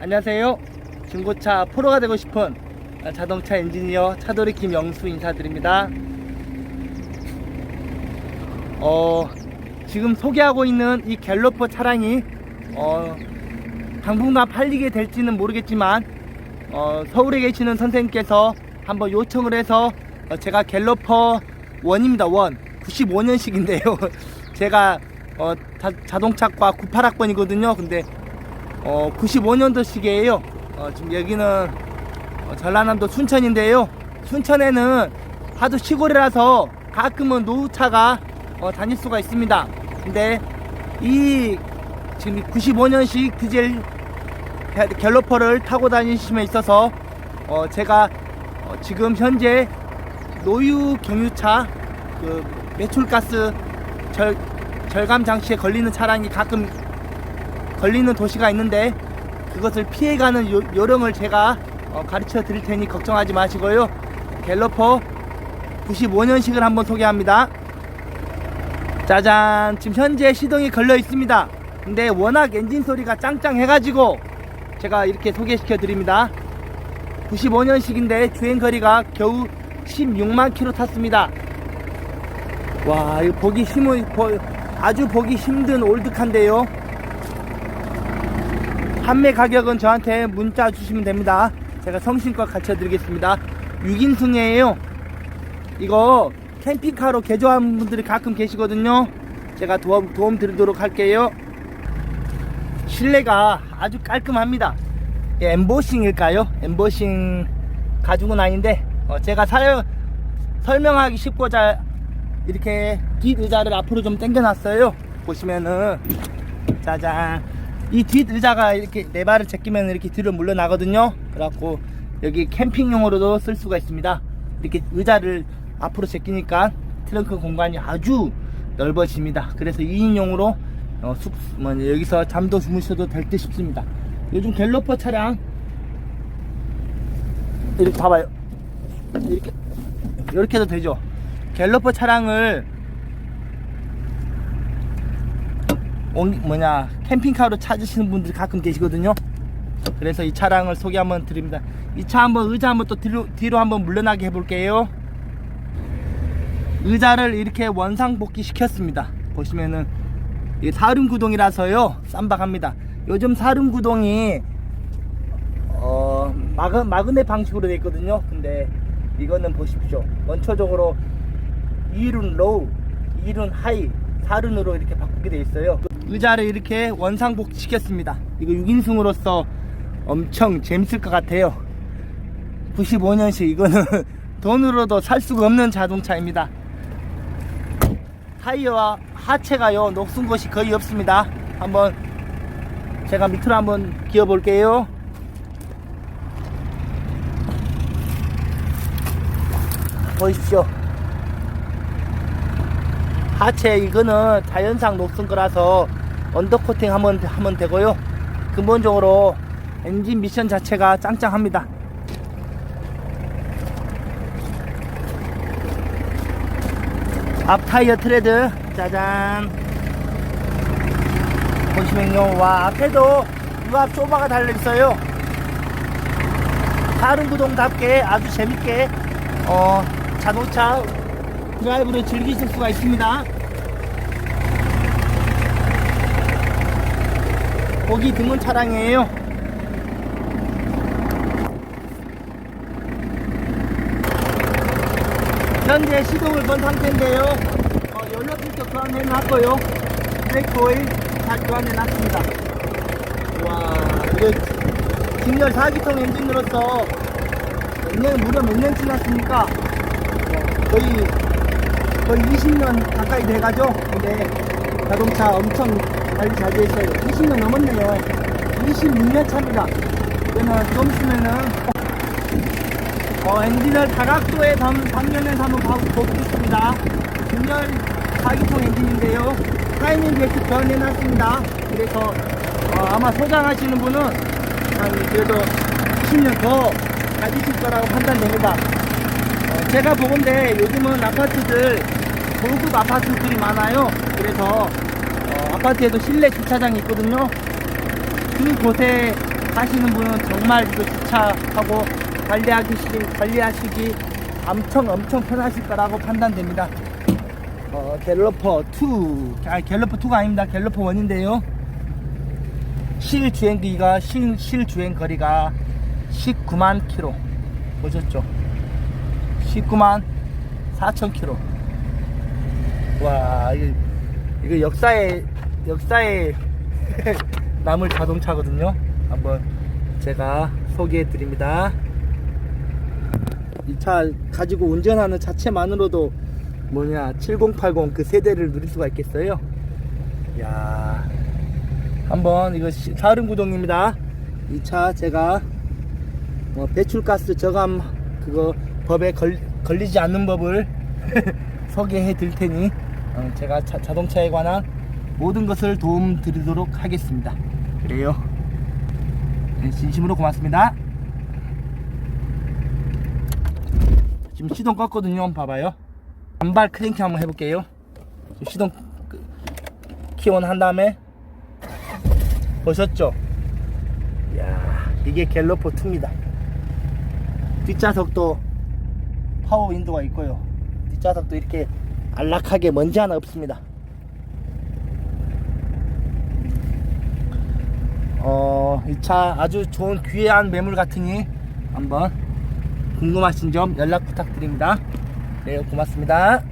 안녕하세요. 중고차 프로가 되고 싶은 자동차 엔지니어 차돌이 김영수 인사드립니다. 어, 지금 소개하고 있는 이 갤러퍼 차량이 어, 당분간 팔리게 될지는 모르겠지만 어, 서울에 계시는 선생님께서 한번 요청을 해서 어, 제가 갤러퍼 원입니다. 원 95년식인데요. 제가 어, 자, 동차과 98학번이거든요. 근데 어, 95년도식이에요. 어, 지금 여기는 어, 전라남도 순천인데요. 순천에는 하도 시골이라서 가끔은 노후차가 어, 다닐 수가 있습니다. 근데 이 지금 95년식 디젤 갤- 갤러퍼를 타고 다니심에 있어서 어, 제가 어, 지금 현재 노유 경유차 그 매출가스 절, 절감 장치에 걸리는 차량이 가끔 걸리는 도시가 있는데 그것을 피해가는 요, 요령을 제가 어, 가르쳐 드릴 테니 걱정하지 마시고요. 갤러퍼 95년식을 한번 소개합니다. 짜잔 지금 현재 시동이 걸려 있습니다. 근데 워낙 엔진 소리가 짱짱 해가지고 제가 이렇게 소개시켜 드립니다. 95년식인데 주행 거리가 겨우 16만 킬로 탔습니다. 와, 이거 보기 보- 아주 보기 힘든 올드카인데요. 판매 가격은 저한테 문자 주시면 됩니다. 제가 성심껏 가르쳐 드리겠습니다. 6인승이에요. 이거 캠핑카로 개조한 분들이 가끔 계시거든요. 제가 도움, 도움 드리도록 할게요. 실내가 아주 깔끔합니다. 예, 엠보싱일까요? 엠보싱 가죽은 아닌데 어, 제가 사용, 설명하기 쉽고자 이렇게 뒷 의자를 앞으로 좀 당겨놨어요. 보시면은 짜잔 이 뒷 의자가 이렇게 네 발을 제끼면 이렇게 뒤로 물러나거든요. 그래갖고 여기 캠핑용으로도 쓸 수가 있습니다. 이렇게 의자를 앞으로 제끼니까 트렁크 공간이 아주 넓어집니다. 그래서 2인용으로 어, 숙, 뭐, 여기서 잠도 주무셔도 될 듯 싶습니다. 요즘 갤러퍼 차량 이렇게 봐봐요. 이렇게 이렇게 해도 되죠. 갤러퍼 차량을 온- 뭐냐 캠핑카로 찾으시는 분들이 가끔 계시거든요. 그래서 이 차량을 소개 한번 드립니다. 이 차 한번 의자 한번 또 뒤로, 뒤로 한번 물러나게 해볼게요. 의자를 이렇게 원상복귀 시켰습니다. 보시면은 이 사륜 구동이라서요 쌈박합니다. 요즘 사륜 구동이 어 마그, 마그넷 방식으로 되어 있거든요. 근데 이거는 보십시오. 원초적으로 2륜 로우, 2륜 하이, 4륜으로 이렇게 바꾸게 되어 있어요. 의자를 이렇게 원상복귀 시켰습니다. 이거 6인승으로서 엄청 재밌을 것 같아요. 95년식 이거는 돈으로도 살 수가 없는 자동차입니다. 타이어와 하체가요 녹슨 것이 거의 없습니다. 한번 제가 밑으로 한번 기어 볼게요. 보십시오. 하체 이거는 자연상 녹슨 거라서 언더코팅 하면 하면 되고요. 근본적으로 엔진 미션 자체가 짱짱합니다. 앞 타이어 트레드 짜잔 보시면요 와 앞에도 유압 쇼바가 달려있어요 다른 구동답게 아주 재밌게 어, 자동차 드라이브를 즐기실 수가 있습니다 보기 드문 차량이에요 현재 시동을 건 상태인데요. 어, 연료 필터 교환해 놨고요. 브레이크 오일 다 교환해 놨습니다. 와, 이거 직렬 4기통 엔진으로서 몇 년, 무려 몇 년 지났습니까? 어, 거의, 거의 20년 가까이 돼가죠? 근데 자동차 엄청 관리 잘 되어있어요. 20년 넘었네요. 26년 차입니다. 그러면 좀 있으면은 어, 엔진을 다각도의 방, 방면에서 한번 봐- 보겠습니다. 중렬 4기통 엔진인데요. 타이밍 벨트 교환해놨습니다. 그래서 어, 아마 소장하시는 분은 한 그래도 20년 더 가지실 거라고 판단됩니다. 어, 제가 보건데 요즘은 아파트들 고급 아파트들이 많아요. 그래서 어, 아파트에도 실내 주차장이 있거든요. 그곳에 하시는 분은 정말 이거 주차하고 관리하기 관리하시기 엄청 엄청 편하실 거라고 판단됩니다. 어, 갤러퍼 2, 아 갤러퍼 2가 아닙니다. 갤러퍼 1인데요. 실 주행거리가 실, 실 주행 거리가 19만 킬로 보셨죠? 19만 4천 킬로. 와 이거, 이거 역사에 역사에 남을 자동차거든요. 한번 제가 소개해 드립니다. 이 차 가지고 운전하는 자체만으로도 뭐냐 7080 그 세대를 누릴 수가 있겠어요. 야 한번 이거 시- 사름 구동입니다. 이 차 제가 뭐 배출가스 저감 그거 법에 걸, 걸리지 않는 법을 소개해 드릴 테니 어, 제가 자, 자동차에 관한 모든 것을 도움 드리도록 하겠습니다. 그래요. 네, 진심으로 고맙습니다. 지금 시동 껐거든요. 봐봐요. 단발 크랭킹 한번 해볼게요. 시동 그, 키온 한 다음에 보셨죠? 이야 이게 갤러퍼 2입니다. 뒷좌석도 파워 윈도가 있고요. 뒷좌석도 이렇게 안락하게 먼지 하나 없습니다. 어, 이 차 아주 좋은 귀한 매물 같으니 한번 궁금하신 점 연락 부탁드립니다. 네, 고맙습니다.